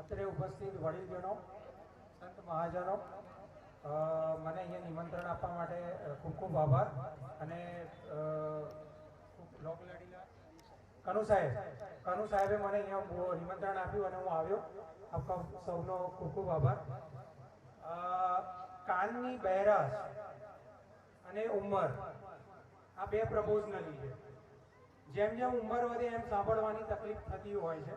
અત્રે ઉપસ્થિત વડીલજનો, સંત મહાજનો મને અહીંયા નિમંત્રણ આપવા માટે ખૂબ ખૂબ આભાર. અને કનુ સાહેબ, કનુ સાહેબે મને અહીંયા નિમંત્રણ આપ્યું અને હું આવ્યો. આપકા સૌનો ખૂબ ખૂબ આભાર. કાનની બહેરાશ અને ઉંમર, આ બે પ્રપોઝનલી છે. જેમ જેમ ઉંમર વધે એમ સાંભળવાની તકલીફ થતી હોય છે.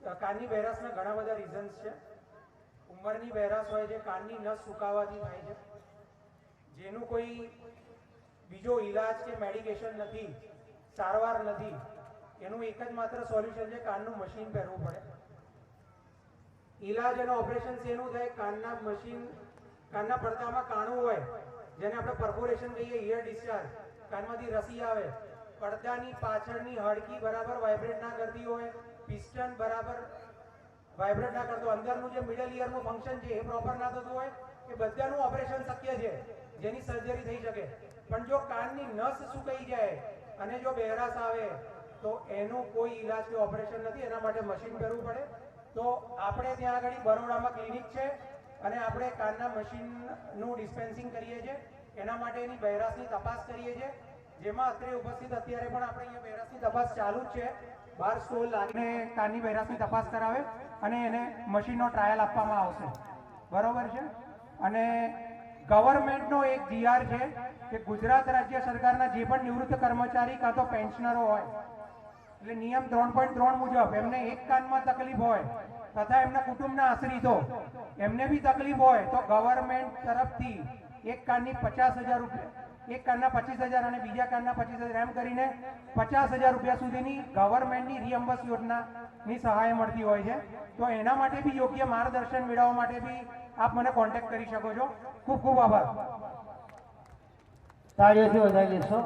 કાનની બહેરાશના ઘણા બધા રીઝન્સ છે. ઉંમરની બહેરાશ હોય છે કાનની નસ સુકાવાથી થાય છે. જેનું કોઈ બીજો ઈલાજ કે મેડિકેશન નથી, સારવાર નથી, એનું એક જ માત્ર સોલ્યુશન છે કાનનું મશીન પહેરવું પડે. ઈલાજ અને ઓપરેશન શેનું થાય? કાનના મશીન કાનના પડદામાં કાણું હોય, જેને આપણે પરફોરેશન કહીએ ઇયર ડિસ્ચાર્જ કાનમાંથી રસી આવે, પડદાની પાછળની હડકી બરાબર વાઇબ્રેટ ના કરતી હોય પિસ્ટન બરાબર વાઇબ્રેટ ના કરતો. અંદરનું જે મિડલ ઇયરનું ફંક્શન છે, એ પ્રોપર ના થતું હોય એ બધાનું ઓપરેશન શક્ય છે, જેની સર્જરી થઈ શકે. પણ જો કાનની નસ સુકાઈ જાય અને જો બહેરાશ આવે, તો એનું કોઈ ઈલાજ કે ઓપરેશન નથી. એના માટે મશીન કરવું પડે. તો આપણે ત્યાં આગળ બરોડામાં ક્લિનિક છે અને આપણે કાનના મશીનનું ડિસ્પેન્સિંગ કરીએ છીએ. એના માટે એની બહેરાશની તપાસ કરીએ છીએ. જેમાં અત્રે ઉપસ્થિત અત્યારે પણ આપણે અહીંયા બહેરાશની તપાસ ચાલુ જ છે. બાર સ્ટોલ અને કાનની બહેરાશની તપાસ કરાવે અને એને મશીનનો ટ્રાયલ આપવામાં આવશે. બરોબર છે? અને ગવર્મેન્ટનો એક જીઆર છે કે ગુજરાત રાજ્ય સરકારના જે પણ નિવૃત્ત કર્મચારી કાં તો પેન્શનરો હોય, એટલે નિયમ ત્રણ પોઈન્ટ ત્રણ મુજબ એમને એક કાનમાં તકલીફ હોય તથા એમના કુટુંબના આશ્રિતો, એમને બી તકલીફ હોય તો ગવર્મેન્ટ તરફથી એક કાનની પચાસ હજાર રૂપિયા એક કાનના પચીસ હજાર અને બીજા કાનના પચીસ હજાર, એમ કરીને પચાસ હજાર રૂપિયા સુધીની ગવર્મેન્ટની રિયમ્બસ યોજનાની સહાય મળતી હોય છે. તો એના માટે બી યોગ્ય માર્ગદર્શન મેળવવા માટે બી આપ મને કોન્ટેક્ટ કરી શકો છો. ખૂબ ખૂબ આભાર. તાળીઓથી વધાવી લેશો